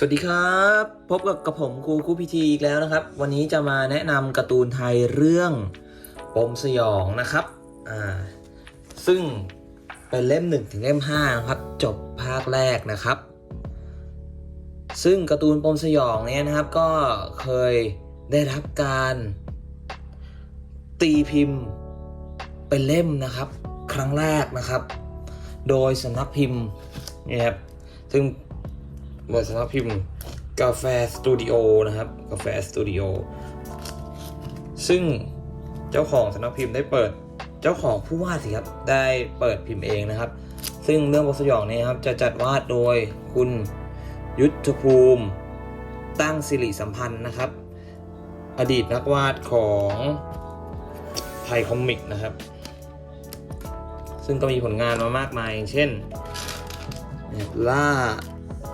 สวัสดีครับ พบกับกับผมครูครูพีทีอีกแล้วนะครับ วันนี้จะมาแนะนำการ์ตูนไทยเรื่องปมสยองนะครับอ่าซึ่งเป็นเล่ม1ถึงเล่ม5นะครับจบภาคแรกนะครับ ซึ่งการ์ตูนปมสยองเนี่ยนะครับก็เคยได้รับการ ตีพิมพ์เป็นเล่มนะครับ ครั้งแรกนะครับ โดยสำนักพิมพ์นี่ครับซึ่ง บริษัทสำนักพิมพ์กาแฟสตูดิโอนะครับ กาแฟสตูดิโอ ซึ่งเจ้าของสำนักพิมพ์ได้เปิดเจ้าของผู้วาดสิครับ ได้เปิดพิมพ์เองนะครับ ซึ่งเรื่องบทสยองนี้ครับจะจัดวาดโดยคุณยุทธภูมิ ตั้งสิริสัมพันธ์นะครับ อดีตนักวาดของไทยคอมิกนะครับ ซึ่งก็มีผลงานมามากมายอย่างเช่นล่า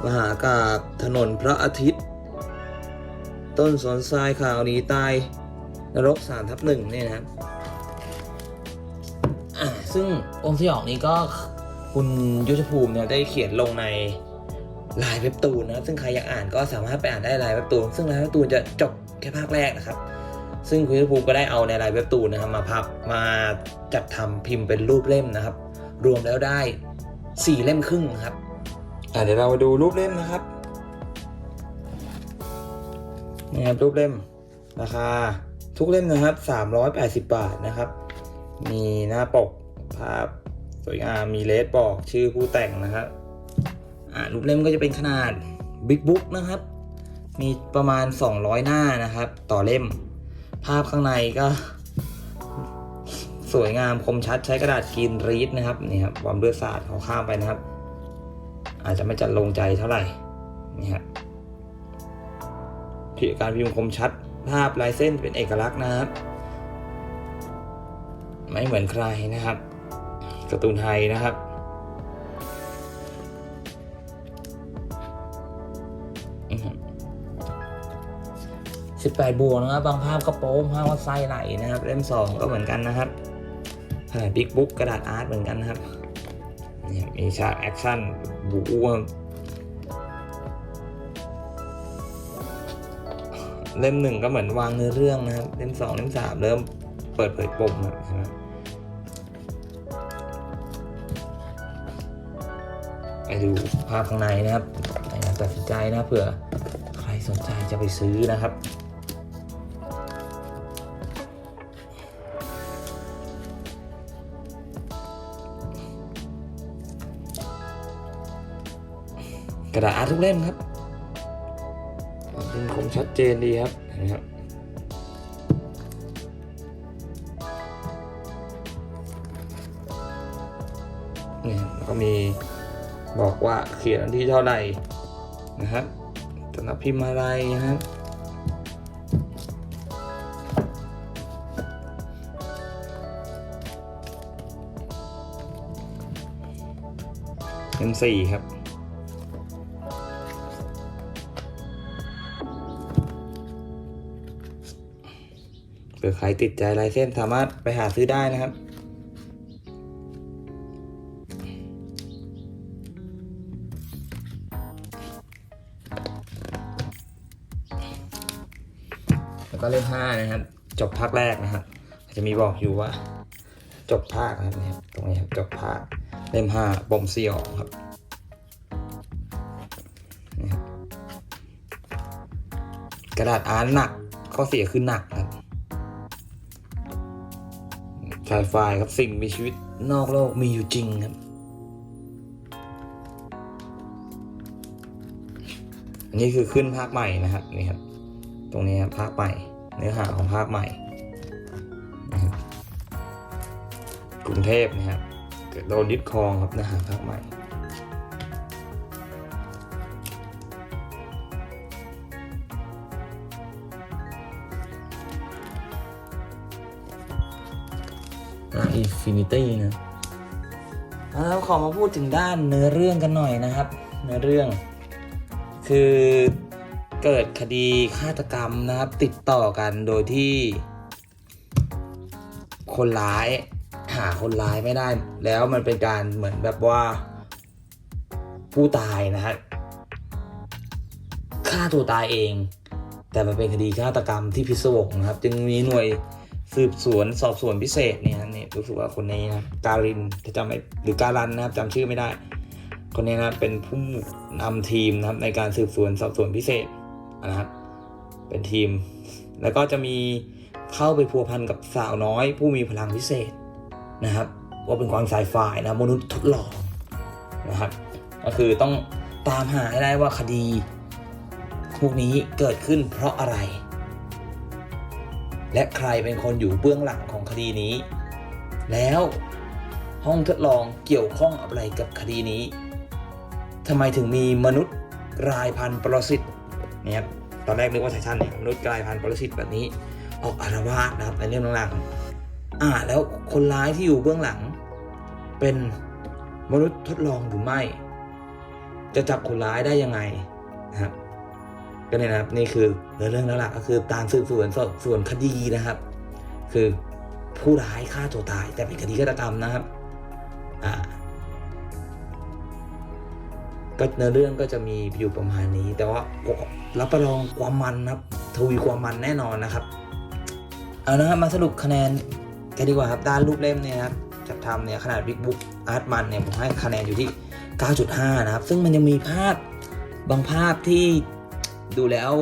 มหากาบถนนพระอาทิตย์ ต้นสนทรายข่าวหนีตายนรกสามทับหนึ่งเนี่ยนะครับซึ่งองค์สยองนี้ก็คุณยุทธภูมิเนี่ยได้เขียนลงในลายเว็บตูนนะครับซึ่งใครอยากอ่านก็สามารถไปอ่านได้ลายเว็บตูน ซึ่งลายเว็บตูนจะจบแค่ภาคแรกนะครับ ซึ่งคุณยุทธภูมิก็ได้เอาในลายเว็บตูนนะครับมาพับมาจัดทำพิมพ์เป็นรูปเล่มนะครับ รวมแล้วได้สี่เล่มครึ่งครับ เดี๋ยวเราดูรูปเล่มนะครับนี่ครับรูปเล่มราคาทุกเล่มนะครับ380 บาทนะครับ มีหน้าปกภาพสวยงามมีเลสบอกชื่อผู้แต่งนะครับรูปเล่มก็จะเป็นขนาดบิ๊กบุ๊กนะครับ มีประมาณ 200 หน้านะครับ ต่อเล่ม ภาพข้างในก็ สวยงามคมชัดใช้กระดาษกรีนรีดนะครับนี่ครับความเลือดสาดเขาข้ามไปนะครับ อาจจะไม่จัดลงใจเท่าไหร่นี่ฮะการพิมพ์คมชัดภาพลายเส้นเป็นเอกลักษณ์นะครับ ไม่เหมือนใครนะครับการ์ตูนไทยนะครับสิบแปดบวกนะครับ บางภาพก็โป๊ภาพก็ไส้ไหลนะครับ เล่มสองก็เหมือนกันนะครับบิ๊กบุ๊กกระดาษอาร์ตเหมือนกันนะครับ นี่มีฉากแอคชั่นบู๊ครับเล่มหนึ่งก็เหมือนวางเนื้อเรื่องนะครับ เล่มสองเล่มสามเริ่มเปิดเผยปมครับใช่ไหมไปดูภาพข้างในนะครับในการตัดสินใจนะเผื่อใครสนใจจะไปซื้อนะครับ กระดาษอาร์ตทุกเล่มครับเป็นคมชัดเจนดีครับเห็นไหมครับนี่แล้วก็มีบอกว่าเขียนที่เท่าไหร่นะครับสำนักพิมพ์อะไรนะครับ M4 ครับ ผื่อใครติดใจลายเส้นสามารถไปหาซื้อได้นะครับ แล้วก็เล่มห้านะครับ จบภาคแรกนะครับจะมีบอกอยู่ว่า จบภาคนะครับ ตรงนี้ครับจบภาคเล่มห้าปมสยงครับนี่ครับกระดาษอาร์ตหนักข้อเสียคือหนัก ไซไฟครับสิ่งมีชีวิตนอกโลกมีอยู่จริงครับ อันนี้คือขึ้นภาคใหม่นะครับนี่ครับ ตรงนี้ครับภาคใหม่ เนื้อหาของภาคใหม่กรุงเทพนะครับเกิดโดนยึดครองครับเนื้อหาภาคใหม่ อินฟินิตี้นะแล้วขอมาพูดถึงด้านเนื้อเรื่องกันหน่อยนะครับ เนื้อเรื่อง คือเกิดคดีฆาตกรรมนะครับ ติดต่อกันโดยที่ คนร้ายหาคนร้ายไม่ได้ แล้วมันเป็นการเหมือนแบบว่า ผู้ตายนะฮะฆ่าตัวตายเอง แต่มันเป็นคดีฆาตกรรมที่พิศวงนะครับ จึงมีหน่วย สืบสวนสอบสวนพิเศษเนี่ยนะเนี่ยรู้สึกว่าคนนี้นะการินถ้าจำไม่หรือการันนะครับจำชื่อไม่ได้ คนนี้นะเป็นผู้นำทีมนะครับในการสืบสวนสอบสวนพิเศษนะครับเป็นทีม แล้วก็จะมีเข้าไปพัวพันกับสาวน้อย ผู้มีพลังพิเศษนะครับว่าเป็นความสายไฟนะมนุษย์ทดลองนะครับ ก็คือต้องตามหาให้ได้ว่าคดีพวกนี้เกิดขึ้นเพราะอะไร และใครเป็นคนอยู่เบื้องหลังของคดีนี้ แล้วห้องทดลองเกี่ยวข้องอะไรกับคดีนี้ทำไมถึงมีมนุษย์กลายพันธุ์ปรสิตเนี่ยครับตอนแรกนึกว่าไททันเนี่ยมนุษย์กลายพันธุ์ปรสิตแบบนี้ ออกอารวาสนะครับในเรื่องหลังๆอ่าแล้วคนร้ายที่อยู่เบื้องหลัง เป็นมนุษย์ทดลองหรือไม่ จะจับคนร้ายได้ยังไงนะครับ ก็เนี่ยนะครับนี่คือเนื้อเรื่องแล้วล่ะก็คือการสืบสวนสอบสวนคดีนะครับ คือผู้ร้ายฆ่าตัวตาย แต่เป็นคดีฆาตกรรมนะครับอ่าก็เนื้อเรื่องก็จะมีอยู่ประมาณนี้ แต่ว่ารับประลองความมันนะครับทวีความมันแน่นอนนะครับ เอานะครับมาสรุปคะแนนกันดีกว่าครับด้านรูปเล่มเนี่ยนะครับจัดทำเนี่ยขนาด Big Book Art มันเนี่ยผมให้คะแนนอยู่ที่ 9.5 นะครับ ซึ่งมันยังมีภาพบางภาพที่ ดูแล้ว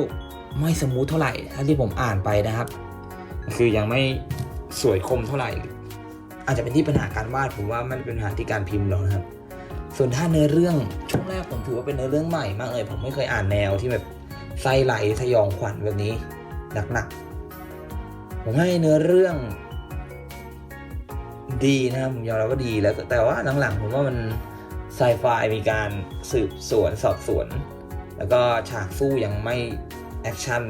ไม่สมูทเท่าไหร่ถ้าที่ผมอ่านไปนะครับ คือยังไม่สวยคมเท่าไหร่ อาจจะเป็นที่ปัญหาการวาดผมว่าไม่ได้เป็นปัญหาที่การพิมพ์หรอกนะครับ ส่วนถ้าเนื้อเรื่องช่วงแรกผมถือว่าเป็นเนื้อเรื่องใหม่มากเลยผมไม่เคยอ่านแนวที่แบบไส้ไหลสยองขวัญแบบนี้หนักๆผมให้เนื้อเรื่องดีนะครับผมยอมรับว่าดีแล้วแต่ว่าหลังๆผมว่ามันไซไฟมีการสืบสวนสอบสวน แล้วก็ฉากสู้ยังไม่แอคชั่น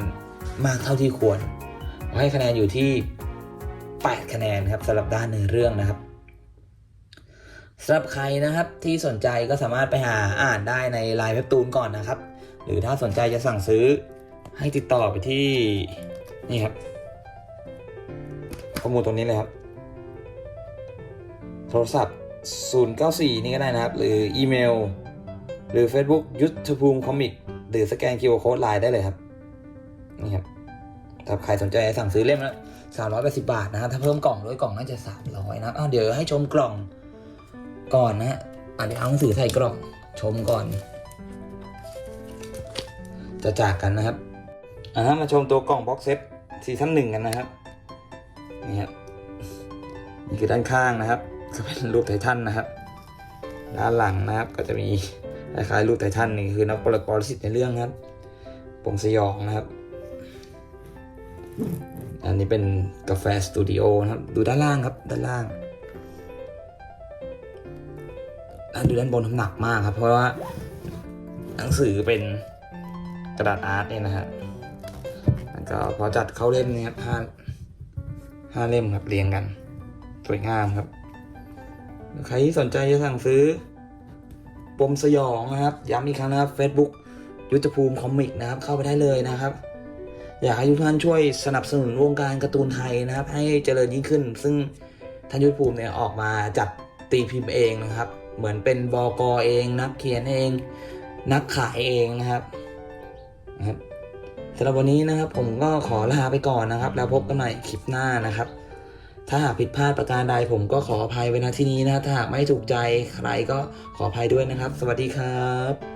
มากเท่าที่ควรผมให้คะแนนอยู่ที่ 8 คะแนนครับสำหรับด้านเนื้อเรื่องนะครับสำหรับใครนะครับที่สนใจก็สามารถไปหาอ่านได้ในไลน์เว็บตูนก่อนนะครับ หรือถ้าสนใจจะสั่งซื้อให้ติดต่อไปที่นี่ครับข้อมูลตรงนี้เลยครับ โทรศัพท์ 094 นี่ก็ได้นะครับ หรืออีเมล หรือ Facebook ยุทธภูมิคอมิกหรือสแกน QR Code ไลน์ได้เลยครับ นี่ครับถ้าใครสนใจสั่งซื้อเล่มละ380บาทนะครับถ้าเพิ่มกล่องด้วยกล่องน่าจะ300นะครับอ้าวเดี๋ยวให้ชมกล่องก่อนนะฮะอะเดี๋ยวเอาหนังสือใส่กล่องชมก่อน จะจากกันนะครับอ่ามาชมตัวกล่องบ็อกเซตซีซั่นหนึ่งกันนะครับนี่ครับนี่คือด้านข้างนะครับ ก็เป็นรูปไททันนะครับ ด้านหลังนะครับก็จะมี คล้ายๆรูปไททันนี่คือนักปรปรสิตในเรื่องครับปงสยองนะครับ อันนี้เป็นกาแฟสตูดิโอนะครับ ดูด้านล่างครับ ด้านล่างอันดูด้านบนน้ำหนักมากครับ เพราะว่าหนังสือเป็นกระดาษอาร์ตเนี่ยนะฮะแล้วก็พอจัดเข้าเล่มนี่ครับห้าห้าเล่มครับเรียงกัน สวยงามครับ ใครที่สนใจจะสั่งซื้อ ปมสยองนะครับย้ำอีกครั้งนะครับ Facebook ยุทธภูมิคอมิกนะครับเข้าไปได้เลยนะครับ อยากให้ทุกท่านช่วยสนับสนุนวงการการ์ตูนไทยนะครับ ให้เจริญยิ่งขึ้น ซึ่งท่านยุทธภูมิเนี่ยออกมาจัดตีพิมพ์เองนะครับ เหมือนเป็นบกเอง นักเขียนเอง นักขายเองนะครับนะครับสำหรับวันนี้นะครับผมก็ขอลาไปก่อนนะครับ แล้วพบกันใหม่คลิปหน้านะครับ ถ้าหากผิดพลาดประการใดผมก็ขออภัยไว้ณที่นี้นะถ้าหากไม่ถูกใจใครก็ขออภัยด้วยนะครับ สวัสดีครับ